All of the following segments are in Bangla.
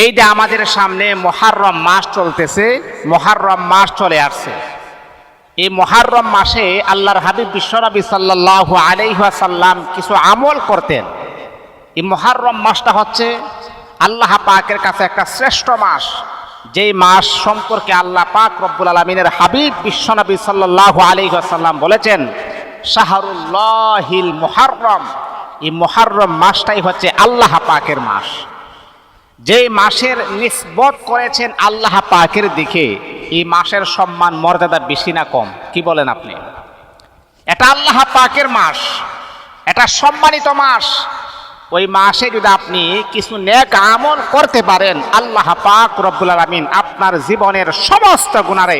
এই যে আমাদের সামনে মহারম মাস চলতেছে, মহারম মাস চলে আসছে। এই মহারম মাসে আল্লাহর হাবিব বিশ্বনবী সাল্লাহ আলাইহাসাল্লাম কিছু আমল করতেন। এই মহারম মাসটা হচ্ছে আল্লাহ পাকের কাছে একটা শ্রেষ্ঠ মাস। যেই মাস সম্পর্কে আল্লাহ পাক রব্বুল আলমিনের হাবিব বিশ্বনবী সাল্লাহ আলাইহাসাল্লাম বলেছেন, শাহরুল্লাহিল মুহাররম এই মুহাররম মাসটাই হচ্ছে আল্লাহ পাকের মাস। যে মাসের নিসবত করেছেন আল্লাহ পাকের দিকে, এই মাসের সম্মান মর্যাদা বেশি না কম? কি বলেন আপনি? এটা আল্লাহ পাকের মাস, এটা সম্মানিত মাস। ওই মাসে যদি আপনি কিছু নেক আমল করতে পারেন, আল্লাহ পাক রব্বুল আলমিন আপনার জীবনের সমস্ত গুণারে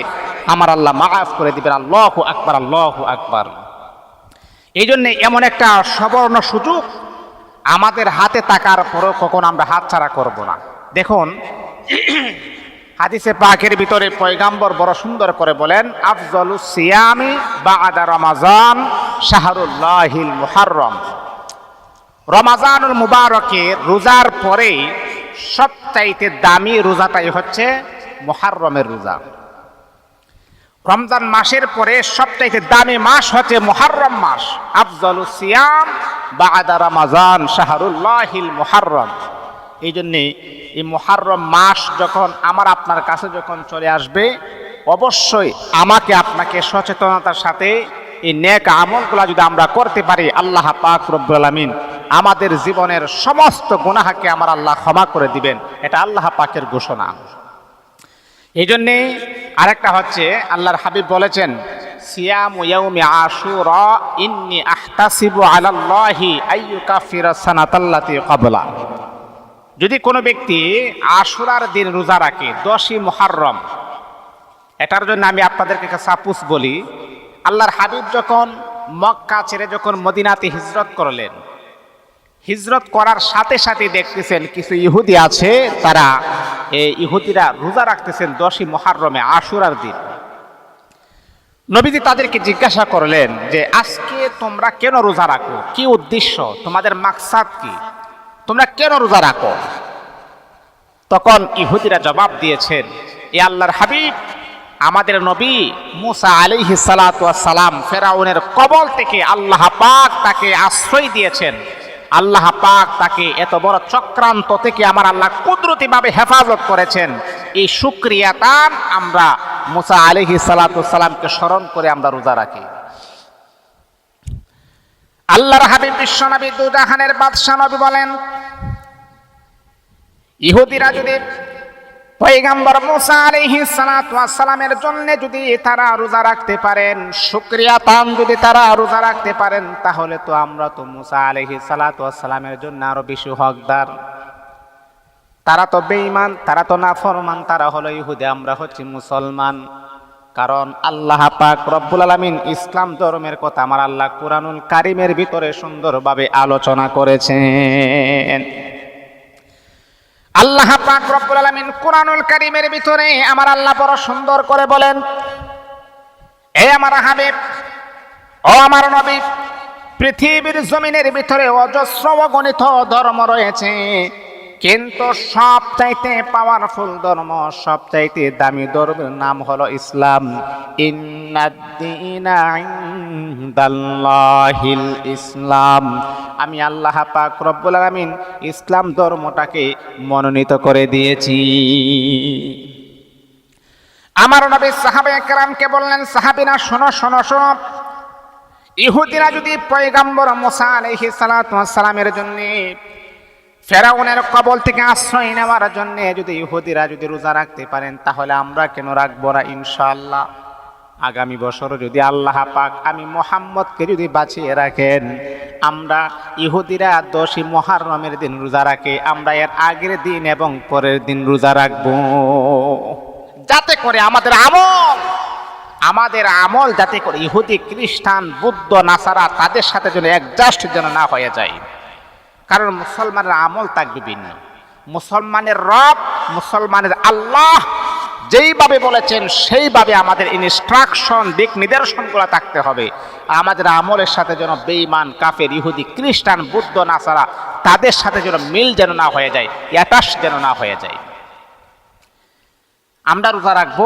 আমার আল্লাহ মাফ করে দিবেন। আল্লাহ আকবার আল্লাহ আকবার। এই জন্যে এমন একটা সবর্ণ সুযোগ আমাদের হাতে থাকার পরও কখন আমরা হাতছাড়া করব না। দেখুন, হাদিসে পাকের ভিতরে পয়গাম্বর বড় সুন্দর করে বলেন, আফজলু সিয়ামি বা আদা রমাজান শাহরুল্লাহিল মুহাররম। রমাজানুল মুবারকে রোজার পরে সবচাইতে দামি রোজাটাই হচ্ছে মুহাররমের রোজা। রমজান মাসের পরে সবচাইতে দামি মাস হচ্ছে মুহাররম মাস। আফজলু সিয়াম বা আদা রমাজান শাহরুল্লাহিল মুহাররম। এই জন্যে এই মুহাররম মাস যখন আমার আপনার কাছে যখন চলে আসবে, অবশ্যই আমাকে আপনাকে সচেতনতার সাথে এই নেক আমলগুলা যদি আমরা করতে পারি, আল্লাহ পাক রব্বুল আমাদের জীবনের সমস্ত গুনাহাকে আমার আল্লাহ ক্ষমা করে দিবেন। এটা আল্লাহ পাকের ঘোষণা। এই জন্যে আরেকটা হচ্ছে, আল্লাহর হাবিব বলেছেন সিয়াম ইয়াউমি আশুরা, ইন্নি আহতাসিবু আলাল্লাহি আইয়ুকাফিরা সানাতাল্লাতি ক্বাবলা। যদি কোনো ব্যক্তি আশুরার দিন রোজা রাখে, দশই মুহাররম, এটার জন্য আমি আপনাদেরকে সাপুস বলি, আল্লাহর হাবিব যখন মক্কা ছেড়ে যখন মদিনাতে হিজরত করলেন, হিজরত করার সাথে সাথে দেখতেছেন কিছু ইহুদি আছে, তারা এই ইহুদিরা রোজা রাখতেছেন দশই মহারমে আশুরার দিন। নবীজি তাদেরকে জিজ্ঞাসা করলেন যে, আজকে তোমরা কেন রোজা রাখো? কি উদ্দেশ্য? তোমাদের মাকসাদ কি? তোমরা কেন রোজা রাখো? তখন ইহুদিরা জবাব দিয়েছেন, এ আল্লাহর হাবিব, আমাদের নবী মুসা আলিহি সালাম ফেরাউনের কবল থেকে আল্লাহ পাক তাকে আশ্রয় দিয়েছেন। আল্লাহ পাক তাকে এত বড় চক্রান্ত থেকে আমার আল্লাহ কুদরতিভাবে হেফাজত করেছেন। এই সুক্রিয়াতান আমরা মুসা আলিহি সালাতামকে স্মরণ করে আমরা রোজা রাখি। আল্লাহর হাবিব বিশ্বনবী দুজাহানের বাদশাহ নবী বলেন, ইহুদিরা যদি পয়গাম্বর মুসা আলাইহিস সালাতু সালামের জন্য যদি তারা রোজা রাখতে পারেন, শুকরিয়া তান যদি তারা রোজা রাখতে পারেন, তাহলে তো আমরা তো মুসা আলাইহিস সালাতু সালামের জন্য আরও বেশি হকদার। তারা তো বেঈমান, তারা তো নাফরমান, তারা হলো ইহুদি, আমরা হচ্ছি মুসলমান। কারণ আল্লাহ পাক রব্বুল আলামিন ইসলাম ধর্মের কথা আমার আল্লাহ কুরআনুল কারিমের ভিতরে সুন্দরভাবে আলোচনা করেছেন। আল্লাহ পাক রব্বুল আলামিন কুরআনুল কারিমের ভিতরে আমার আল্লাহ বড় সুন্দর করে বলেন, এ আমার হাবিব, ও আমার নবী, পৃথিবীর জমিনের ভিতরে অজস্র অগণিত ধর্ম রয়েছে। কিন্তু সব চাইতে পাওয়ারফুল ধর্ম সব চাইতে দামি ধর্মের নাম হলো ইসলাম। ইসলাম। আমি আল্লাহ পাক রব্বুল আলামিন ইসলাম ধর্মটাকে মনোনীত করে দিয়েছি। আমার নবী সাহাবে একরামকে বললেন সাহাবিনা শোনো শোনো শোনো। ইহুদিরা যদি পয়গাম্বর মোসা সালাতু সালামের জন্য ফেরাউনের কবল থেকে আশ্রয় নেওয়ার জন্য যদি ইহুদিরা যদি রোজা রাখতে পারেন, তাহলে আমরা কেন রাখব না ইনশাআল্লাহ? আগামী বছর যদি আল্লাহ পাক আমি মোহাম্মদকে যদি বাঁচিয়ে রাখেন, আমরা ইহুদিরা দশই মহারমের দিন রোজা রাখে, আমরা এর আগের দিন এবং পরের দিন রোজা রাখব। যাতে করে আমাদের আমল আমাদের আমল যাতে করে ইহুদি, খ্রিস্টান, বুদ্ধ, নাসারা তাদের সাথে যেন অ্যাডজাস্ট যেন না হয়ে যায়। কারণ মুসলমানের আমল থাকবে ভিন্ন। মুসলমানের রব, মুসলমানের আল্লাহ যেইভাবে বলেছেন, সেইভাবে আমাদের ইনস্ট্রাকশন দিক নিদর্শনগুলো থাকতে হবে। আমাদের আমলের সাথে যেন বেঈমান, কাফের, ইহুদি, খ্রিস্টান, বুদ্ধ, নাসারা, তাদের সাথে যেন মিল যেন না হয়ে যায় অ্যাটাচ যেন না হয়ে যায়। আমরা রোজা রাখব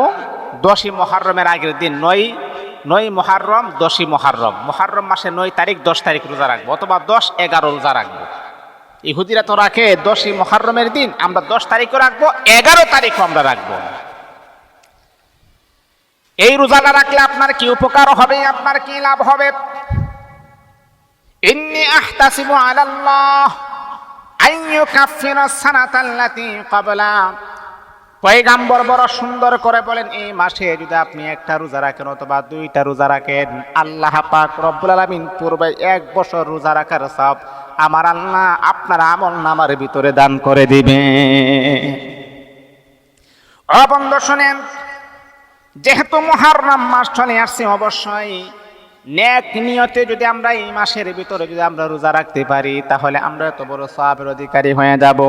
দশই মহারমের আগের দিন, নয় নয় মহারম দশই মহারম মহারম মাসে নয় তারিখ, দশ তারিখ রোজা রাখব, অথবা দশ, এগারো রোজা রাখব। ইহুদিরা তো রাখে দশই মহারমের দিন, আমরা দশ তারিখও রাখব, এগারো তারিখও আমরা রাখব। এই রোজাটা রাখলে আপনার কি উপকার হবে, আপনার কি লাভ হবে? ইন্নি আহতাসিবু আলাল্লাহ, আইয়ু কাফিরা সানাতাল্লাতি ক্বাবলা। পয়গাম্বর বড় সুন্দর করে বলেন, এই মাসে যদি আপনি একটা রোজা রাখেন অথবা দুইটা রোজা রাখেন, আল্লাহ পাক রব্বুল আলামিন পূর্বে এক বছর রোজা রাখার সব আমার আল্লাহ আপনার আমল নামার ভিতরে দান করে দিবে। অবন্ধ শোনেন, যেহেতু মহারনাম মাস চলে আসছে অবশ্যই নেক নিয়তে যদি আমরা এই মাসের ভিতরে যদি আমরা রোজা রাখতে পারি, তাহলে আমরা এত বড় সাহাবের অধিকারী হয়ে যাব।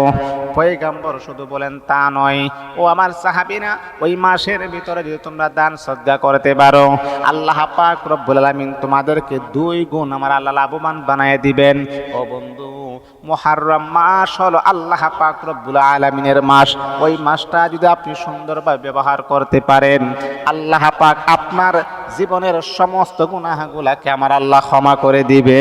পয়গাম্বর শুধু বলেন, তা নয়। ও আমার সাহাবিনা ওই মাসের ভিতরে যদি তোমরা দান সজ্জা করতে পারো, আল্লাহ পাক রব্বুল আলামিন তোমাদেরকে দুই গুণ আমার আল্লাহ লাভবান বানায় দিবেন। ও বন্ধু মহারম মাস হলো আল্লাহ পাক রব্বুল আলমিনের মাস। ওই মাসটা যদি আপনি সুন্দরভাবে ব্যবহার করতে পারেন, আল্লাহ পাক আপনার জীবনের সমস্ত গুনাহগুলাকে আমার আল্লাহ ক্ষমা করে দিবে